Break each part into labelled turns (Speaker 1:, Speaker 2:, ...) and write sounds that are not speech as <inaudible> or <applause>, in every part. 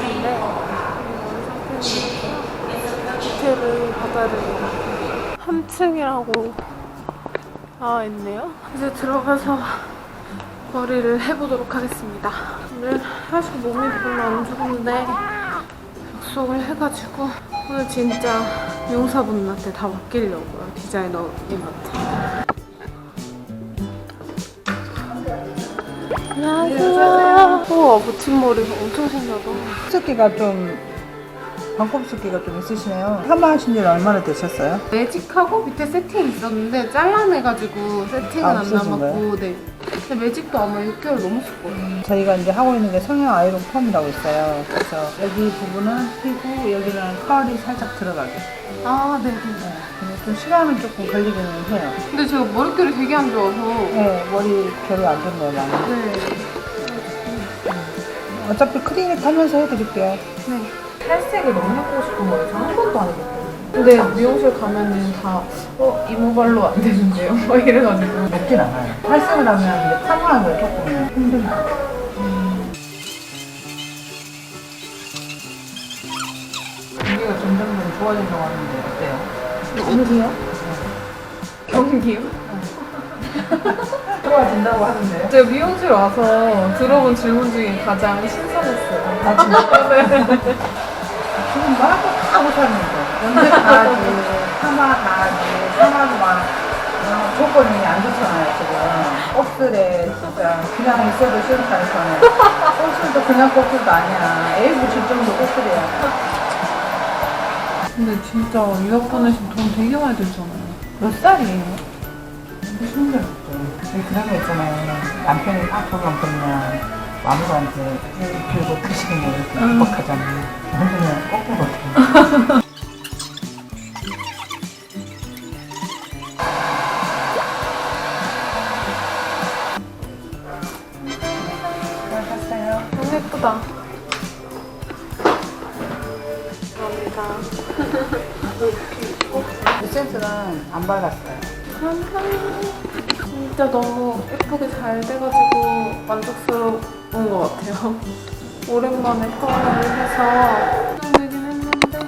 Speaker 1: 상태는 디테일을 받아야 되는 한 층이라고 나와 있네요. 이제 들어가서 머리를 해보도록 하겠습니다. 오늘 사실 몸이 별로 안 좋은데 약속을 해가지고 오늘 진짜 미용사분한테 다 맡기려고요. 디자이너님한테. 안녕하세요. 우와, 붙임머리가 엄청 신기하다.
Speaker 2: 습기가 좀 반곱 습기가 좀 있으시네요. 파마하신 지 얼마나 되셨어요?
Speaker 1: 매직하고 밑에 세팅 있었는데 잘라내가지고 세팅은
Speaker 2: 아,
Speaker 1: 안
Speaker 2: 없어진
Speaker 1: 남았고 네. 근데 매직도 아마 6개월 넘었을 거예요.
Speaker 2: 저희가 이제 하고 있는 게 성형 아이론 펌이라고 있어요. 그래서 여기 부분은 피고 여기는 컬이 살짝 들어가게.
Speaker 1: 아, 네. 네.
Speaker 2: 근데 좀 시간은 조금 걸리기는 해요.
Speaker 1: 근데 제가 머릿결이 되게 안 좋아서
Speaker 2: 네, 머리 결이 안 좋네요, 많이.
Speaker 1: 네.
Speaker 2: 어차피 클리닉 하면서 해드릴게요.
Speaker 1: 네. 탈색을 너무 해보고 싶은 거예요. 저한 번도 안 해봤거든요. 근데 미용실 가면은 다, 어, 이모발로 안 되는데요? 막 <laughs> 이래가지고.
Speaker 2: 높진 않아요. 탈색을 하면 이제 파마하기가 조금 힘들어요. 경기가 점점 좋아진다고 하는데 어때요?
Speaker 1: 경기요? 경기요? <laughs>
Speaker 2: 좋아진다고 하는데요?
Speaker 1: 제가 미용실 와서 들어본 질문 중에 가장 신선했어요.
Speaker 2: 아 진짜? 지금 다 하고 염색 다 하지 파마 다 하지 파마도 막 어, 조건이 안 좋잖아요 지금 곱슬에 진짜 그냥 있어도 싫다해서는 곱슬도 그냥 곱슬도 아니야 애 붙일 정도 곱슬이야
Speaker 1: 근데 진짜 유학 보내시면 돈 되게 많이 들잖아요. 몇 살이에요?
Speaker 2: 힘들었죠 그런 거 있잖아요. 남편이 딱 저기 없으면 아무도한테 그리고 그 시기에 이렇게 행복하잖아요 혼자는 거꾸로 잘 샀어요.
Speaker 1: 너무 예쁘다. 감사합니다. <laughs>
Speaker 2: 에센스는 안 발랐어요
Speaker 1: 진짜 너무 예쁘게 잘 돼가지고 만족스러운 것 같아요. <laughs> 오랜만에 펌을 해서 걱정되긴 했는데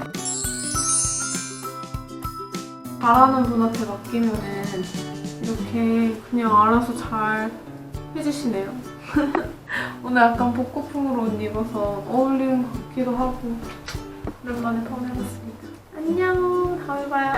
Speaker 1: 잘하는 분한테 맡기면은 이렇게 그냥 알아서 잘 해주시네요. <laughs> 오늘 약간 복고풍으로 옷 입어서 어울리는 것 같기도 하고 오랜만에 펌 해봤습니다. 안녕 다음에 봐요.